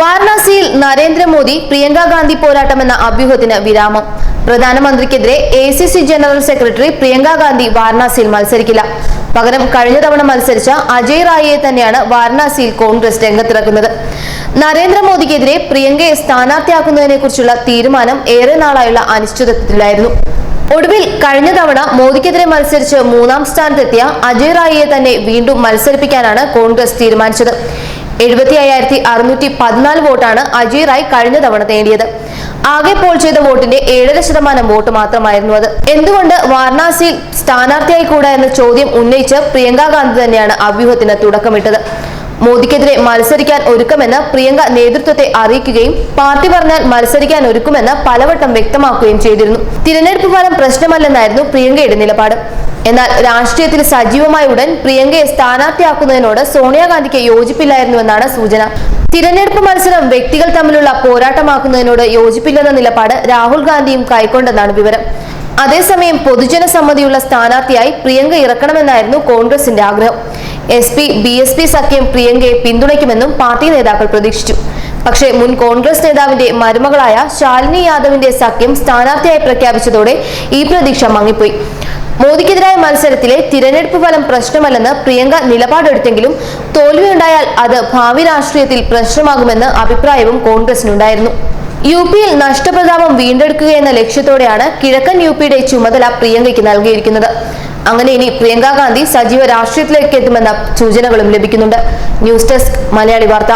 വാരണാസിയിൽ നരേന്ദ്രമോദി പ്രിയങ്ക ഗാന്ധി പോരാട്ടമെന്ന അഭ്യൂഹത്തിന് വിരാമം. പ്രധാനമന്ത്രിക്കെതിരെ A C C general secretary Priyanka Gandhi വാരണാസിയിൽ മത്സരിക്കില്ല. പകരം കഴിഞ്ഞ തവണ മത്സരിച്ച അജയ് റായിയെ തന്നെയാണ് വാരണാസിയിൽ കോൺഗ്രസ് രംഗത്തിറക്കുന്നത്. നരേന്ദ്രമോദിക്കെതിരെ പ്രിയങ്കയെ സ്ഥാനാർത്ഥിയാക്കുന്നതിനെ കുറിച്ചുള്ള തീരുമാനം ഏറെ നാളായുള്ള അനിശ്ചിതത്വത്തിലായിരുന്നു. ഒടുവിൽ കഴിഞ്ഞ തവണ മോദിക്കെതിരെ മത്സരിച്ച് മൂന്നാം സ്ഥാനത്തെത്തിയ അജയ് റായിയെ തന്നെ വീണ്ടും മത്സരിപ്പിക്കാനാണ് കോൺഗ്രസ് തീരുമാനിച്ചത്. എഴുപത്തി അയ്യായിരത്തി അറുന്നൂറ്റി പതിനാല് വോട്ടാണ് അജയ് റായ് കഴിഞ്ഞ തവണ നേടിയത് ആകെ പോൾ ചെയ്ത വോട്ടിന്റെ ഏഴര ശതമാനം വോട്ട് മാത്രമായിരുന്നു അത്. എന്തുകൊണ്ട് വാരണാസിയിൽ സ്ഥാനാർത്ഥിയായി കൂടാ എന്ന ചോദ്യം ഉന്നയിച്ച് പ്രിയങ്കാ ഗാന്ധി തന്നെയാണ് അഭ്യൂഹത്തിന് തുടക്കമിട്ടത്. മോദിക്കെതിരെ മത്സരിക്കാൻ ഒരുക്കമെന്ന് പ്രിയങ്ക നേതൃത്വത്തെ അറിയിക്കുകയും പാർട്ടി പറഞ്ഞാൽ മത്സരിക്കാൻ ഒരുക്കുമെന്ന് പലവട്ടം വ്യക്തമാക്കുകയും ചെയ്തിരുന്നു. തിരഞ്ഞെടുപ്പ് ഫലം പ്രശ്നമല്ലെന്നായിരുന്നു പ്രിയങ്കയുടെ നിലപാട്. എന്നാൽ രാഷ്ട്രീയത്തിൽ സജീവമായ ഉടൻ പ്രിയങ്കയെ സ്ഥാനാർത്ഥിയാക്കുന്നതിനോട് സോണിയാഗാന്ധിക്ക് യോജിപ്പില്ലായിരുന്നുവെന്നാണ് സൂചന. തിരഞ്ഞെടുപ്പ് മത്സരം വ്യക്തികൾ തമ്മിലുള്ള പോരാട്ടമാക്കുന്നതിനോട് യോജിപ്പില്ലെന്ന നിലപാട് രാഹുൽ ഗാന്ധിയും കൈക്കൊണ്ടെന്നാണ് വിവരം. അതേസമയം പൊതുജന സമ്മതിയുള്ള സ്ഥാനാർത്ഥിയായി പ്രിയങ്ക ഇറക്കണമെന്നായിരുന്നു കോൺഗ്രസിന്റെ ആഗ്രഹം. S P B S P സഖ്യം പ്രിയങ്കയെ പിന്തുണയ്ക്കുമെന്നും പാർട്ടി നേതാക്കൾ പ്രതീക്ഷിച്ചു. പക്ഷേ മുൻ കോൺഗ്രസ് നേതാവിന്റെ മരുമകളായ ശാലിനി യാദവിന്റെ സഖ്യം സ്ഥാനാർത്ഥിയായി പ്രഖ്യാപിച്ചതോടെ ഈ പ്രതീക്ഷ മങ്ങിപ്പോയി. മോദിക്കെതിരായ മത്സരത്തിലെ തിരഞ്ഞെടുപ്പ് ഫലം പ്രശ്നമല്ലെന്ന് പ്രിയങ്ക നിലപാടെടുത്തെങ്കിലും തോൽവിയുണ്ടായാൽ അത് ഭാവി രാഷ്ട്രീയത്തിൽ പ്രശ്നമാകുമെന്ന് അഭിപ്രായവും കോൺഗ്രസിനുണ്ടായിരുന്നു. യു പിയിൽ നഷ്ടപ്രതാപം വീണ്ടെടുക്കുകയെന്ന ലക്ഷ്യത്തോടെയാണ് കിഴക്കൻ യു പിയുടെ ചുമതല പ്രിയങ്കയ്ക്ക് നൽകിയിരിക്കുന്നത്. അങ്ങനെ ഇനി പ്രിയങ്ക ഗാന്ധി സജീവ രാഷ്ട്രീയത്തിലേക്ക് എത്തുമെന്ന സൂചനകളും ലഭിക്കുന്നുണ്ട്. ന്യൂസ് ഡെസ്ക് മലയാളി വാർത്ത.